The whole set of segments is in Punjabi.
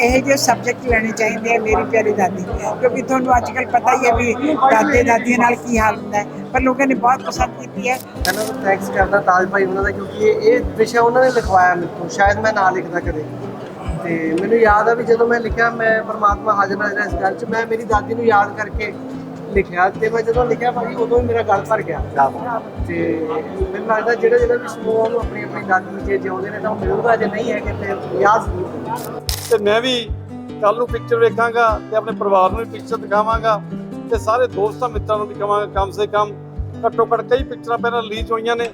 ਇਹ ਜਿਹੇ ਸਬਜੈਕਟ ਲੈਣੇ ਚਾਹੀਦੇ ਆ ਮੇਰੀ ਪਿਆਰੀ ਦਾਦੀ, ਕਿਉਂਕਿ ਤੁਹਾਨੂੰ ਅੱਜ ਕੱਲ ਪਤਾ ਹੀ ਹੈ ਵੀ ਦਾਦੇ ਦਾਦੀਆਂ ਨਾਲ ਕੀ ਹਾਲ ਹੁੰਦਾ ਹੈ, ਪਰ ਲੋਕਾਂ ਨੇ ਬਹੁਤ ਪਸੰਦ ਕੀਤੀ ਹੈ। ਇਹਨਾਂ ਨੂੰ ਥੈਂਕਸ ਕਰਦਾ ਤਾਜ ਭਾਈ ਉਹਨਾਂ ਦਾ, ਕਿਉਂਕਿ ਇਹ ਇਹ ਵਿਸ਼ਾ ਉਹਨਾਂ ਨੇ ਲਿਖਵਾਇਆ ਮੈਨੂੰ ਸ਼ਾਇਦ ਮੈਂ ਨਾ ਲਿਖਦਾ ਕਦੇ। ਤੇ ਮੈਨੂੰ ਯਾਦ ਆ ਵੀ ਜਦੋਂ ਮੈਂ ਲਿਖਿਆ, ਮੈਂ ਪਰਮਾਤਮਾ ਹਾਜ਼ਰ ਨਾਜ਼ਰ ਇਸ ਗੱਲ 'ਚ, ਮੈਂ ਮੇਰੀ ਦਾਦੀ ਨੂੰ ਯਾਦ ਕਰਕੇ ਲਿਖਿਆ ਤੇ ਮੈਂ ਜਦੋਂ ਲਿਖਿਆ ਭਾਈ ਉਦੋਂ ਹੀ ਮੇਰਾ ਗਲ ਭਰ ਗਿਆ। ਤੇ ਮੈਨੂੰ ਲੱਗਦਾ ਜਿਹੜਾ ਜਿਹੜਾ ਵੀ ਸਮੂਹ ਨੂੰ ਆਪਣੀ ਆਪਣੀ ਦਾਦੀ ਜੇ ਜਿਉਂਦੇ ਨੇ ਤਾਂ ਉਹ ਮਿਲੂਗਾ, ਜੇ ਨਹੀਂ ਹੈ ਕਿ ਫਿਰ ਯਾਦ ਜ਼ਰੂਰ ਤੇ ਮੈਂ ਵੀ ਕੱਲ ਨੂੰ ਪਿਕਚਰ ਵੇਖਾਂਗਾ ਤੇ ਆਪਣੇ ਪਰਿਵਾਰ ਨੂੰ ਵੀ ਪਿਕਚਰ ਦਿਖਾਵਾਂਗਾ ਤੇ ਸਾਰੇ ਦੋਸਤਾਂ ਮਿੱਤਰਾਂ ਨੂੰ ਵੀ ਕਹਾਂਗਾ, ਕਮ ਸੇ ਕਮ ਘੱਟੋ ਘੱਟ ਕਈ ਪਿਕਚਰਾਂ ਪਹਿਲਾਂ ਰਿਲੀਜ਼ ਹੋਈਆਂ ਨੇ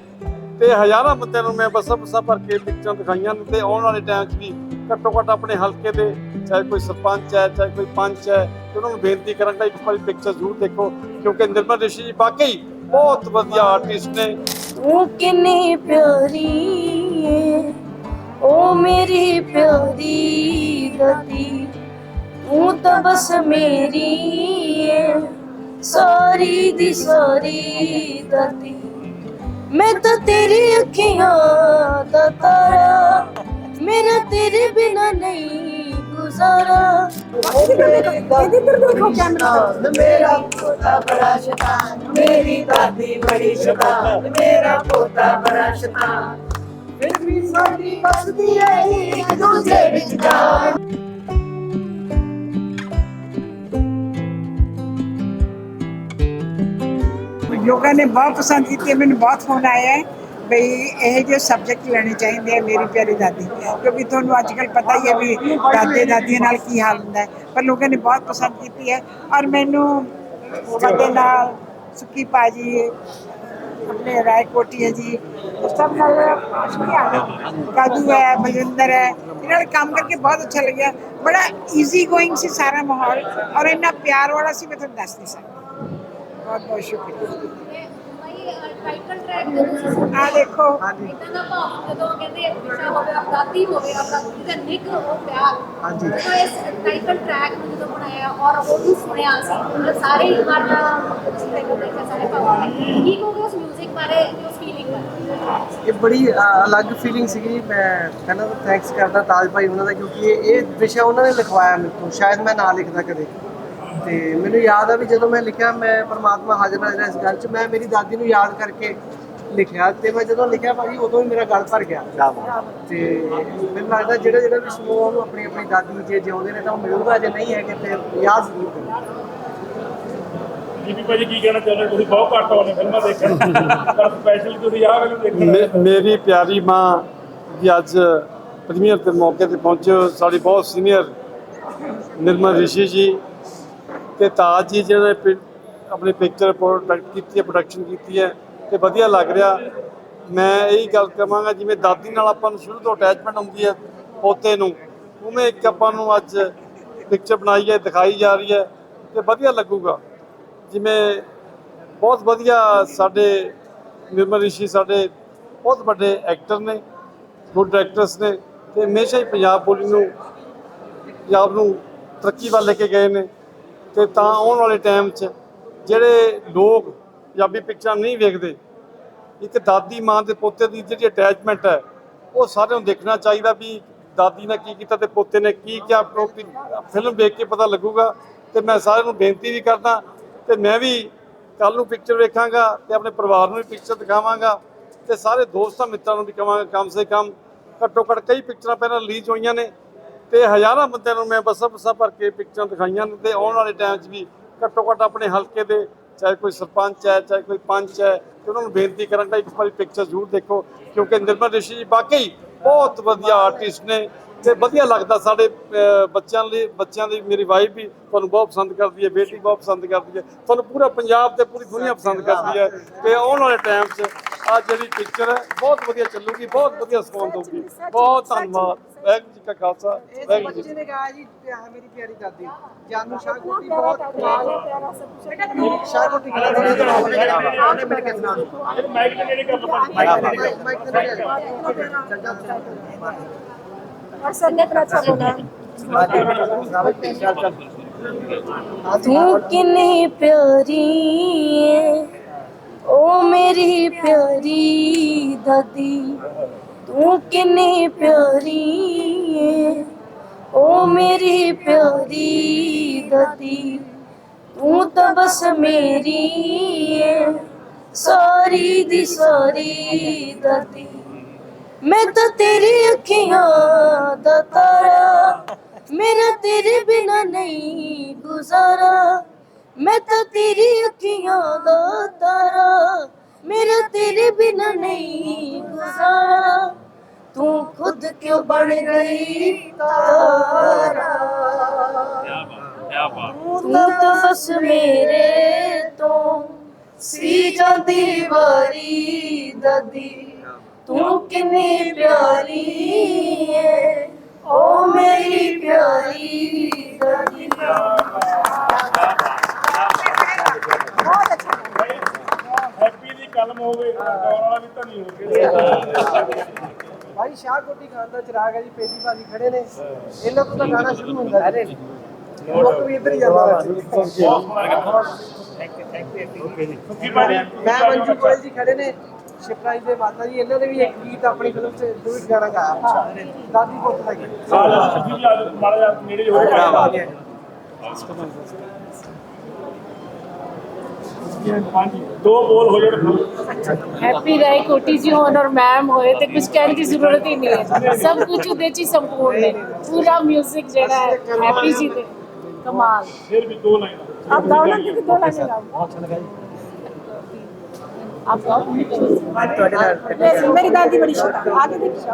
ਤੇ ਹਜ਼ਾਰਾਂ ਬੰਦਿਆਂ ਨੂੰ ਮੈਂ ਬੱਸਾਂ ਬੱਸਾਂ ਭਰ ਕੇ ਪਿਕਚਰਾਂ ਦਿਖਾਈਆਂ ਨੇ ਤੇ ਆਉਣ ਵਾਲੇ ਟਾਈਮ 'ਚ ਵੀ ਘੱਟੋ ਘੱਟ ਆਪਣੇ ਹਲਕੇ ਦੇ, ਚਾਹੇ ਕੋਈ ਸਰਪੰਚ ਹੈ, ਚਾਹੇ ਕੋਈ ਪੰਚ ਹੈ ਉਹਨਾਂ ਨੂੰ ਬੇਨਤੀ ਕਰਾਂਗਾ ਇੱਕ ਵਾਰੀ ਪਿਕਚਰ ਜ਼ਰੂਰ ਦੇਖੋ, ਕਿਉਂਕਿ ਨਿਰਮਲ ਰਿਸ਼ੀ ਜੀ ਵਾਕਈ ਬਹੁਤ ਵਧੀਆ ਆਰਟਿਸਟ ਨੇ। ਤੂੰ ਕਿੰਨੀ ਪਿਆਰੀ ਏ ਓ ਮੇਰੀ ਪਿਆਰੀ ਦਾਦੀ ਤੂੰ ਤਾਂ ਬਸ ਮੇਰੀ ਏ, ਸਾਰੀ ਦੀ ਸਾਰੀ ਦਾਦੀ ਮੈਂ ਤਾਂ ਤੇਰੀ ਅੱਖੀਆਂ ਦਾ ਤਾਰਾ ਮੇਰਾ ਤੇਰੇ ਬਿਨਾ ਨਹੀਂ ਗੁਜ਼ਾਰਾ। ਮੇਰਾ ਪੋਤਾ ਬੜਾ ਸ਼ੈਤਾਨ ਮੇਰੀ ਦਾਦੀ ਬੜੀ ਸ਼ੈਤਾਨ ਮੇਰਾ ਪੋਤਾ ਬੜਾ ਸ਼ੈਤਾਨ। ਫਿਰ ਵੀ ਸਾਡੀ ਬਸਦੀ ਹੈ ਇੱਕ ਦੂਜੇ ਵਿੱਚ ਜਾਨ। ਲੋਕਾਂ ਨੇ ਬਹੁਤ ਪਸੰਦ ਕੀਤੀ ਮੈਨੂੰ ਬਹੁਤ ਫੋਨ ਆਇਆ ਹੈ। ਬਈ ਇਹ ਜਿਹੇ ਸਬਜੈਕਟ ਲੈਣੇ ਚਾਹੀਦੇ ਆ ਮੇਰੀ ਪਿਆਰੀ ਦਾਦੀ, ਕਿਉਂਕਿ ਤੁਹਾਨੂੰ ਅੱਜ ਕੱਲ ਪਤਾ ਹੀ ਹੈ ਵੀ ਦਾਦੇ ਦਾਦੀਆਂ ਨਾਲ ਕੀ ਹਾਲ ਹੁੰਦਾ ਹੈ, ਪਰ ਲੋਕਾਂ ਨੇ ਬਹੁਤ ਪਸੰਦ ਕੀਤੀ ਹੈ ਔਰ ਮੈਨੂੰ ਫਤਿਹ ਨਾਲ ਸੁੱਕੀ ਪਾਜੀ ਆਪਣੇ ਰਾਏ ਕੋਟੀ ਹੈ ਜੀ ਸਭ ਨਾਲ ਕਾਦੂ ਹੈ, ਬਲਵਿੰਦਰ ਹੈ, ਇਹਨਾਂ ਨਾਲ ਕੰਮ ਕਰਕੇ ਬਹੁਤ ਅੱਛਾ ਲੱਗਿਆ। ਬੜਾ ਈਜ਼ੀ ਗੋਇੰਗ ਸੀ ਸਾਰਾ ਮਾਹੌਲ ਔਰ ਇੰਨਾ ਪਿਆਰ ਵਾਲਾ ਸੀ, ਮੈਂ ਤੁਹਾਨੂੰ ਦੱਸ ਨਹੀਂ ਸਕਦੀ। ਬਹੁਤ ਬਹੁਤ ਸ਼ੁਕਰੀਆ। ਟਾਈਟਲ ਟਰੈਕ ਦੇ ਤੁਸੀਂ ਆ ਦੇਖੋ। ਇਦਾਂ ਦਾ ਭਾਵ ਜਦੋਂ ਕਹਿੰਦੇ ਵਿਸ਼ਾ ਹੋਵੇ ਆਪਦਾਦੀ ਹੋਵੇ ਆਪਦਾਦੀ ਦਾ ਨਿੱਘ ਉਹ ਪਿਆਰ। ਹਾਂਜੀ। ਜਦੋਂ ਇਸ ਟਾਈਟਲ ਟਰੈਕ ਨੂੰ ਜਦੋਂ ਬਣਾਇਆ ਔਰ ਉਹਨੂੰ ਸੁਣਿਆ ਸੀ ਸਾਰੇ ਹੀ ਮਾਰਨਾ ਤੁਸੀਂ ਦੇਖੋ ਦੇਖਿਆ ਸਾਰੇ ਭਾਵ ਕੀ ਕਹੋਗੇ ਉਸ 뮤직 ਬਾਰੇ ਉਸ ਫੀਲਿੰਗ ਬਾਰੇ? ਇਹ ਬੜੀ ਅਲੱਗ ਫੀਲਿੰਗ ਸੀਗੀ। ਮੈਂ ਤਾਂ ਥੈਂਕਸ ਕਰਦਾ ਤਾਜ ਭਾਈ ਉਹਨਾਂ ਦਾ ਕਿਉਂਕਿ ਇਹ ਵਿਸ਼ਾ ਉਹਨਾਂ ਨੇ ਲਿਖਵਾਇਆ ਤੋਂ। ਸ਼ਾਇਦ ਮੈਂ ਨਾ ਲਿਖਦਾ ਕਦੇ। ਤੇ ਮੈਨੂੰ ਯਾਦ ਆ ਵੀ ਜਦੋਂ ਮੈਂ ਲਿਖਿਆ ਮੈਂ ਪਰਮਾਤਮਾ ਹਾਜ਼ਰ ਨਾਜ਼ਰ ਹੈ ਇਸ ਗੱਲ 'ਚ ਮੈਂ ਮੇਰੀ ਦਾਦੀ ਨੂੰ ਯਾਦ ਕਰਕੇ ਲਿਖਿਆ ਤੇ ਮੈਂ ਜਦੋਂ ਲਿਖਿਆ ਭਾਈ ਉਦੋਂ ਹੀ ਮੇਰਾ ਗਲ ਭਰ ਗਿਆ ਤੇ ਮੈਨੂੰ ਲੱਗਦਾ ਜਿਹੜਾ ਜਿਹੜਾ ਵੀ ਸਮੂਹ ਨੂੰ ਆਪਣੀ ਆਪਣੀ ਦਾਦੀ ਜੇ ਜਿਉਂਦੇ ਨੇ ਤਾਂ ਉਹ ਮਿਲੂਗਾ ਜੇ ਨਹੀਂ ਹੈ ਕਿ ਫਿਰ ਯਾਦ ਜ਼ਰੂਰ ਜੀਪੀ ਭਾਜੀ ਕੀ ਕਹਿਣਾ ਚਾਹੁੰਦੇ? ਤੁਸੀਂ ਬਹੁਤ ਘੱਟ ਆਉਂਦੇ ਫਿਲਮਾਂ ਦੇਖਣ ਪਰ ਸਪੈਸ਼ਲ ਤੁਸੀਂ ਆਹ ਫਿਲਮ ਦੇਖਣ ਮੇਰੀ ਪਿਆਰੀ ਮਾਂ ਜੀ ਅੱਜ ਪ੍ਰੀਮੀਅਰ ਦੇ ਮੌਕੇ ਤੇ ਪਹੁੰਚੇ। ਸਾਡੀ ਬਹੁਤ ਸੀਨੀਅਰ ਨਿਰਮਲ ਰਿਸ਼ੀ ਜੀ ਤੇ ਤਾਜ ਜੀ ਜਿਹੜੇ ਨੇ ਪਿ- ਆਪਣੀ ਪਿਕਚਰ ਪ੍ਰੋਡਕਟ ਕੀਤੀ ਹੈ ਪ੍ਰੋਡਕਸ਼ਨ ਕੀਤੀ ਹੈ ਤੇ ਵਧੀਆ ਲੱਗ ਰਿਹਾ। ਮੈਂ ਇਹੀ ਗੱਲ ਕਹਾਂਗਾ ਜਿਵੇਂ ਦਾਦੀ ਨਾਲ ਆਪਾਂ ਨੂੰ ਸ਼ੁਰੂ ਤੋਂ ਅਟੈਚਮੈਂਟ ਹੁੰਦੀ ਹੈ ਪੋਤੇ ਨੂੰ, ਉਵੇਂ ਇੱਕ ਆਪਾਂ ਨੂੰ ਅੱਜ ਪਿਕਚਰ ਬਣਾਈ ਹੈ, ਦਿਖਾਈ ਜਾ ਰਹੀ ਹੈ ਤੇ ਵਧੀਆ ਲੱਗੂਗਾ। ਜਿਵੇਂ ਬਹੁਤ ਵਧੀਆ ਸਾਡੇ ਨਿਰਮਲ ਰਿਸ਼ੀ ਸਾਡੇ ਬਹੁਤ ਵੱਡੇ ਐਕਟਰ ਨੇ ਗੁੱਡ ਐਕਟਰਸ ਨੇ ਤੇ ਹਮੇਸ਼ਾ ਹੀ ਪੰਜਾਬ ਬੋਲੀ ਨੂੰ, ਪੰਜਾਬ ਨੂੰ ਤਰੱਕੀ ਵੱਲ ਲੈ ਕੇ ਗਏ ਨੇ। ਤੇ ਤਾਂ ਆਉਣ ਵਾਲੇ ਟਾਈਮ 'ਚ ਜਿਹੜੇ ਲੋਕ ਪੰਜਾਬੀ ਪਿਕਚਰਾਂ ਨਹੀਂ ਵੇਖਦੇ, ਇੱਕ ਦਾਦੀ ਮਾਂ ਦੇ ਪੋਤੇ ਦੀ ਜਿਹੜੀ ਅਟੈਚਮੈਂਟ ਹੈ, ਉਹ ਸਾਰਿਆਂ ਨੂੰ ਦੇਖਣਾ ਚਾਹੀਦਾ ਵੀ ਦਾਦੀ ਨੇ ਕੀ ਕੀਤਾ ਤੇ ਪੋਤੇ ਨੇ ਕੀ ਕਿਹਾ ਫਿਲਮ ਵੇਖ ਕੇ ਪਤਾ ਲੱਗੂਗਾ ਤੇ ਮੈਂ ਸਾਰਿਆਂ ਨੂੰ ਬੇਨਤੀ ਵੀ ਕਰਦਾ ਤੇ ਮੈਂ ਵੀ ਕੱਲ ਨੂੰ ਪਿਕਚਰ ਵੇਖਾਂਗਾ ਤੇ ਆਪਣੇ ਪਰਿਵਾਰ ਨੂੰ ਵੀ ਪਿਕਚਰ ਦਿਖਾਵਾਂਗਾ ਤੇ ਸਾਰੇ ਦੋਸਤਾਂ ਮਿੱਤਰਾਂ ਨੂੰ ਵੀ ਕਹਾਂਗਾ ਕਮ ਸੇ ਕਮ ਘੱਟੋ ਘੱਟ ਕਈ ਪਿਕਚਰਾਂ ਪਹਿਲਾਂ ਰਿਲੀਜ਼ ਹੋਈਆਂ ਨੇ ਤੇ ਹਜ਼ਾਰਾਂ ਬੰਦਿਆਂ ਨੂੰ ਮੈਂ ਬੱਸਾਂ ਬੱਸਾਂ ਭਰ ਕੇ ਪਿਕਚਰਾਂ ਦਿਖਾਈਆਂ ਤੇ ਆਉਣ ਵਾਲੇ ਟਾਈਮ 'ਚ ਵੀ ਘੱਟੋ ਘੱਟ ਆਪਣੇ ਹਲਕੇ ਦੇ ਚਾਹੇ ਕੋਈ ਸਰਪੰਚ ਹੈ ਚਾਹੇ ਕੋਈ ਪੰਚ ਹੈ ਤੇ ਉਹਨਾਂ ਨੂੰ ਬੇਨਤੀ ਕਰਾਂਗਾ ਇੱਕ ਵਾਰੀ ਪਿਕਚਰ ਜ਼ਰੂਰ ਦੇਖੋ ਕਿਉਂਕਿ ਨਿਰਮਲ ਰਿਸ਼ੀ ਜੀ ਵਾਕਈ ਬਹੁਤ ਵਧੀਆ ਆਰਟਿਸਟ ਨੇ ਤੇ ਵਧੀਆ ਲੱਗਦਾ ਸਾਡੇ ਬੱਚਿਆਂ ਲਈ ਬੱਚਿਆਂ ਦੀ ਮੇਰੀ ਵਾਈਫ ਵੀ ਤੁਹਾਨੂੰ ਬਹੁਤ ਪਸੰਦ ਕਰਦੀ ਹੈ ਬੇਟੀ ਬਹੁਤ ਪਸੰਦ ਕਰਦੀ ਹੈ ਤੁਹਾਨੂੰ ਪੂਰਾ ਪੰਜਾਬ ਤੇ ਪੂਰੀ ਦੁਨੀਆ ਪਸੰਦ ਕਰਦੀ ਹੈ ਤੇ ਆਉਣ ਵਾਲੇ ਟਾਈਮ 'ਚ ਆ ਜਿਹੜੀ ਪਿਕਚਰ ਹੈ ਬਹੁਤ ਵਧੀਆ ਚੱਲੂਗੀ ਬਹੁਤ ਵਧੀਆ ਸਪੌਂਸ ਦਊਗੀ। ਬਹੁਤ ਧੰਨਵਾਦ। ਵਾਹਿਗੁਰੂ ਜੀ ਕਾ ਖਾਲਸਾ ਇਸ ਵਾਹਿਗੁਰੂ ਜੀ ਬੱਚੇ ਨੇ ਗਾਇਆ ਜੀ ਪਿਆ- ਮੇਰੀ ਪਿਆਰੀ ਦਾਦੀ। ਜਾਨੂ ਸ਼ਾਹ ਕੋਟੀ ਬਹੁਤ ਕਮਾਲ ਸ਼ਾਹ ਕੋਟੀ ਉਹਨੇ ਮਿਲ ਕੇ ਸੁਣਾ ਇਹ ਮਾਈਕ ਓ ਮੇਰੀ ਪਿਆਰੀ ਦਾਦੀ, ਤੂੰ ਕਿੰਨੀ ਪਿਆਰੀ ਏ। ਓ ਮੇਰੀ ਪਿਆਰੀ ਦਾਦੀ, ਤੂੰ ਤਾਂ ਬਸ ਮੇਰੀ ਏ। ਸਾਰੀ ਦੀ ਸਾਰੀ ਦਾਦੀ, ਮੈਂ ਤਾਂ ਤੇਰੀ ਅੱਖੀਆਂ ਦਾ ਤਾਰਾ, ਮੇਰਾ ਤੇਰੇ ਬਿਨਾ ਨਹੀਂ ਗੁਜ਼ਾਰਾ। ਮੈਂ ਤਾਂ ਤੇਰੀ ਅੱਖੀਆਂ ਦਾ ਤਾਰਾ, ਮੇਰਾ ਤੇਰੇ ਬਿਨਾ ਨਹੀਂ ਗੁਜ਼ਾਰਾ। ਤੂੰ ਖੁਦ ਕਿਉਂ ਬਣ ਗਈ ਤਾਰਾ? ਤੂੰ ਤਾਂ ਬਸ ਮੇਰੇ ਤੋਂ ਸੀ ਜਾਂਦੀ ਵਾਰੀ ਦਾਦੀ। ਤੂੰ ਕਿੰਨੀ ਪਿਆਰੀ ਏ, ਓ ਮੇਰੀ ਪਿਆਰੀ ਦਾਦੀ ਹੈਪੀ ਦੀ ਕਲਮ ਹੋਵੇ ਗਾਉਣ ਵਾਲਾ ਵੀ ਧਨੀ ਹੋਵੇ ਭਾਈ ਸ਼ਾਹ ਕੋਟੀ ਖਾਨ ਦਾ ਚਿਰਾਗ ਹੈ ਜੀ ਪੇਜੀ ਭਾਜੀ ਖੜੇ ਨੇ। ਇਹਨਾਂ ਤੋਂ ਤਾਂ ਗਾਣਾ ਸ਼ੁਰੂ ਹੁੰਦਾ ਹੈ। ਲੋਕ ਵੀ ਇੱਧਰ ਹੀ ਜਾਂਦਾ ਮੈਂ ਮੰਜੂ ਗੋਇਲ ਜੀ ਖੜੇ ਨੇ। ਸ਼ਿਪਰਾਈ ਦੇ ਮਾਤਾ ਜੀ ਇਹਨਾਂ ਨੇ ਵੀ ਇੱਕ ਗੀਤ ਆਪਣੀ ਫਿਲਮ 'ਚ ਡੂਇਟ ਗਾਣਾ ਗਾਇਆ। ਦਾਦੀ ਪੁੱਤ ਦਾ ਗੀਤ। ਵੀ ਅੱਜ ਮਾੜਾ ਜਿਹਾ ਨੇੜੇ ਹੋ ਕੇ दो बोल हो जाए हैप्पी राय कोटी जी होन और मैम होए तो कुछ कहने की जरूरत ही नहीं है सब कुछ उदे च संपूर्ण है पूरा म्यूजिक जड़ा है हैप्पी जी दे कमाल फिर भी दो लाइन आप गाओ ना क्योंकि दो लाइन गाओ बहुत अच्छा लगा आप गाओ मेरी दादी बड़ी शौकीन आगे देखिए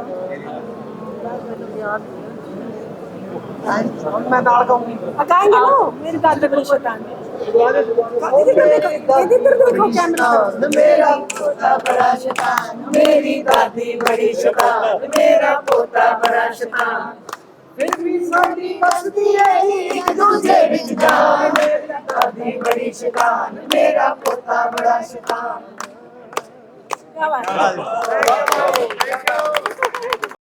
मैं दाल गाऊंगी गाएंगे ना मेरी दादी बड़ी शौकीन है इधर देखो कैमरा मेरा पोता बड़ा शैतान मेरी दादी बड़ी शैतान मेरा पोता बड़ा शैतान। फिर भी साडी बसदी है दूजे विच जान। दादी बड़ी शैतान मेरा पोता बड़ा शैतान। क्या बात है।